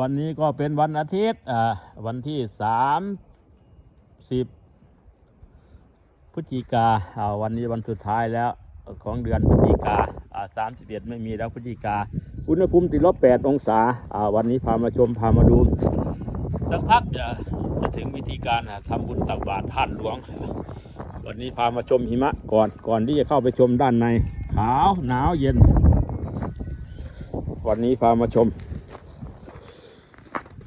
วันนี้ก็เป็นวันอาทิตย์วันที่สามสิบพฤศจิกาอ่าวันนี้วันสุดท้ายแล้วของเดือนพฤศจิกาสามสิบเอ็ดไม่มีแล้วพฤศจิกา อุณหภูมิติดลบแปดองศาอ่าวันนี้พามาชมพามาดู สักพักจะจะถึงวิธีการทำบุญตักบาตรท่านหลวง วันนี้พามาชมหิมะก่อนก่อนที่จะเข้าไปชมด้านใน ขาวหนาวเย็น วันนี้พามาชม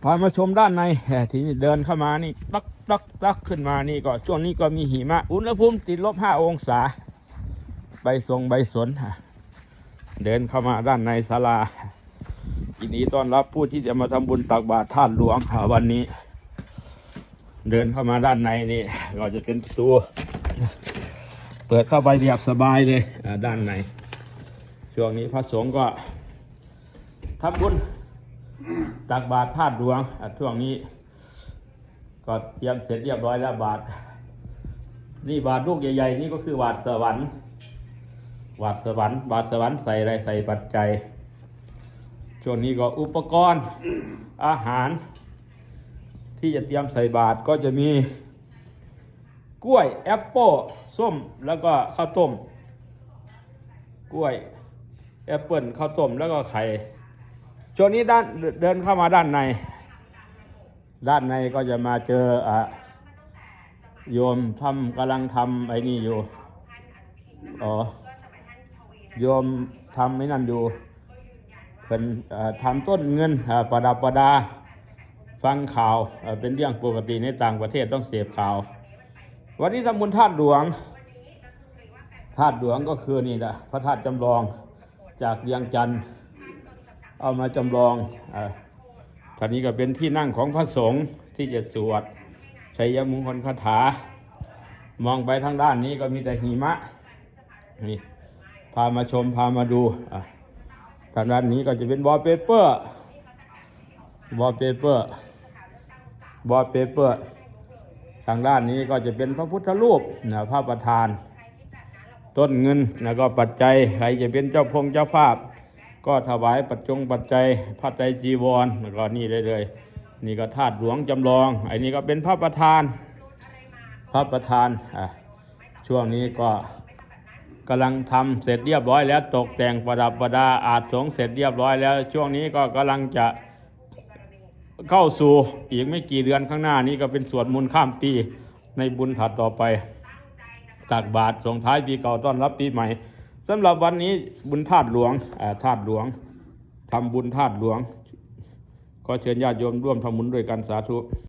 พามาชมด้านในแทีนี้เดินเข้ามานี่ตักตักตักขึ้นมานี่ก็ช่วงนี้ก็มีหิมะ อุณหภูมิติดลบห้าองศา ใบทรงใบสนฮะเดินเข้ามาด้านในศาลายินดีต้อนรับผู้ที่จะมาทำบุญตักบาตรท่านหลวงค่ะวันนี้ เดินเข้ามาด้านในนี่ก็จะเป็นประตูเปิดเข้าไปแบบสบายเลยด้านในช่วงนี้พระสงฆ์ก็ทำบุญ ตักบาตรธาตุหลวงช่วงนี้ ก็เตรียมเสร็จเรียบร้อยแล้วบาตรนี่บาตรลูกใหญ่ๆนี่ก็คือบาตรสวรรค์บาตรสวรรค์บาตรสวรรค์ใส่อะไรใส่ปัจจัยช่วงนี้ก็อุปกรณ์อาหาร ที่จะเตรียมใส่บาตรก็จะมีกล้วยแอปเปิลส้มแล้วก็ข้าวต้ม กล้วยแอปเปิลข้าวต้มแล้วก็ไข่ ช่วงนี้ด้านเดินเข้ามาด้านใน ด้านในก็จะมาเจออะโยมทำกำลังทำไอ้นี่อยู่อ๋อโยมทำไอ้นั่นอยู่เป็นอ่าทำต้นเงินประดับประดา ฟังข่าวเป็นเรื่องปกติในต่างประเทศต้องเสพข่าว วันนี้ทำบุญธาตุหลวงธาตุหลวงก็คือนี่แหละพระธาตุจำลองจากเวียงจันทร์ เอามาจำลองอ่าท่านนี้ก็เป็นที่นั่งของพระสงฆ์ที่จะสวดชัยมงคลคาถา มองไปทางด้านนี้ก็มีแต่หิมะนี่พามาชมพามาดูอะทางด้านนี้ก็จะเป็นวอลเปเปอร์วอลเปเปอร์วอลเปเปอร์ทางด้านนี้ก็จะเป็นพระพุทธรูปนะพระประธาน ต้นเงินแล้วก็ปัจจัยใครจะเป็นเจ้าพงเจ้าภาพ ก็ถวายปัจจงปัจจัยพระไตรจีวรแล้วก็นี่เลยเลยนี่ก็ธาตุหลวงจำลองไอ้นี่ก็เป็นพระประธาน พระประธานอะช่วงนี้ก็กำลังทำเสร็จเรียบร้อยแล้วตกแต่งประดับประดาอาจสงฆ์เสร็จเรียบร้อยแล้ว ช่วงนี้ก็กำลังจะเข้าสู่อีกไม่กี่เดือนข้างหน้านี้ก็เป็นสวดมนต์ข้ามปีในบุญถัดต่อไปตักบาตรส่งท้ายปีเก่าต้อนรับปีใหม่ สำหรับวันนี้บุญธาตุหลวงธาตุหลวงทำบุญธาตุหลวง ก็เชิญญาติโยมร่วมทำบุญด้วยกันสาธุ